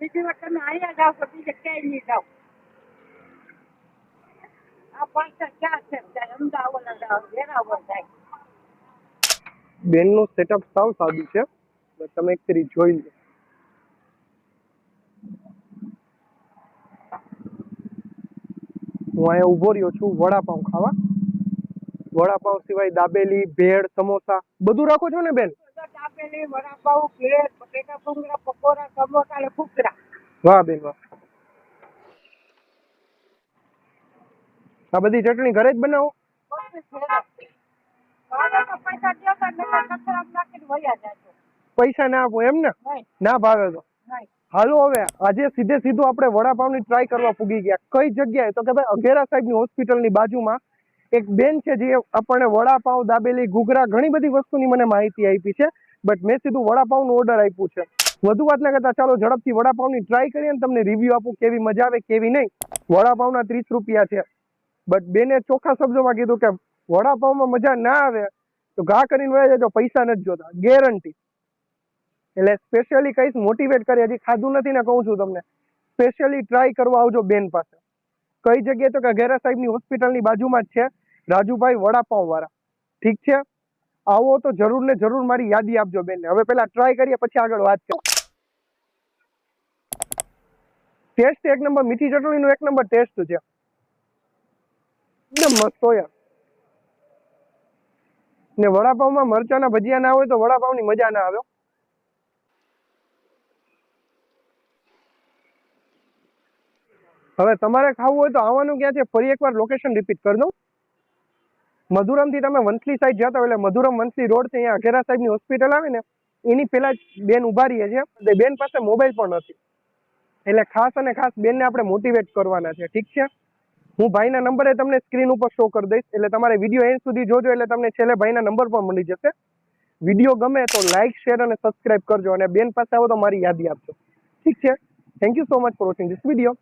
બીજી વાર તમે અહીંયા જાઓ તો બીજે ક્યાંય નહીં જાઓ. આ પાછળ ક્યાં છે અમદાવાદ વેરાવળ જાય. બેનનું સેટઅપ સાવ સાદું છે. તમે એક ફરી જોઈ લો. હું અહીંયા ઊભો રહ્યો છું વડાપાઉં ખાવા. વડાપાઉં સિવાય દાબેલી ભેળ સમોસા બધું રાખો છો ને બેન? દાબેલી વડાપાઉં ભેળ બટેટા ભૂંગળા પકોડા સમોસા અને વાહ બેન વાહ. આ બધી ચટણી ઘરે જ બનાવો? પૈસા ના આપો એમ ને? ના ભાવે તો. હાલો હવે આજે સીધે સીધું આપણે વડાપાવની ટ્રાય કરવા પૂગી ગયા. કઈ જગ્યાએ? તો કે ભાઈ અઘેરા સાહેબની હોસ્પિટલની બાજુમાં એક બેન છે જે આપણને વડાપાવ દાબેલી ઘૂઘરા ઘણી બધી વસ્તુની મને માહિતી આપી છે. બટ મેં સીધું વડાપાવનું ઓર્ડર આપ્યું છે. વધુ વાત ના કરતા ચાલો ઝડપથી વડાપાવની ટ્રાય કરીએ અને તમને રિવ્યુ આપું કેવી મજા આવે, કેવી નહીં. વડાપાવના ત્રીસ રૂપિયા છે. બટ બેને ચોખ્ખા શબ્દોમાં કીધું કે વડાપાવમાં મજા ના આવે, તો ઘા કરીને વયા જજો પૈસા નથી જોતા. ગેરંટી એટલે સ્પેશિયલી કઈ મોટિવેટ કરી. હજી ખાધું નથી ને કહું છું તમને. સ્પેશિયલી ટ્રાય કરવા આવજો બેન પાસે. કઈ જગ્યાએ તો કે ઘેરા સાહેબની હોસ્પિટલની બાજુમાં જ છે રાજુભાઈ વડાપાઉં વાળા ઠીક છે? આવો તો જરૂર ને જરૂર મારી યાદી આપજો બેનને હવે પેલા ટ્રાય કરીએ, પછી આગળ વાત કરીએ. ટેસ્ટ એક નંબર મીઠી ચટણીનો એક નંબર ટેસ્ટ છે. એકદમ મસ્ત યાર ને વડાપાવમાં મરચાના ભજીયા ના હોય તો વડાપાવની મજા ના આવે હવે તમારે ખાવું હોય તો આવવાનું ક્યાં છે? ફરી એકવાર લોકેશન રિપીટ કરી દઉં. મધુરમથી તમે વંથલી સાઈડ જતા એટલે મધુરમ વંથલી રોડ છે, અહીંયા અઘેરા સાહેબની હોસ્પિટલ આવે ને, એની પહેલા જ બેન ઊભા રહીએ છીએ બેન પાસે મોબાઈલ પણ નથી. એટલે ખાસ અને ખાસ બેનને આપણે મોટિવેટ કરવાના છે. ઠીક છે? હું ભાઈના નંબરે તમને સ્ક્રીન ઉપર શો કરી દઈશ. એટલે તમારે વીડિયો એન્ડ સુધી જોજો, એટલે તમને છેલ્લે ભાઈના નંબર પણ મળી જશે. વીડિયો ગમે તો લાઈક શેર અને સબસ્ક્રાઇબ કરજો અને બેન પાસે આવો તો મારી યાદી આપજો. ઠીક છે? Thank you so much for watching this video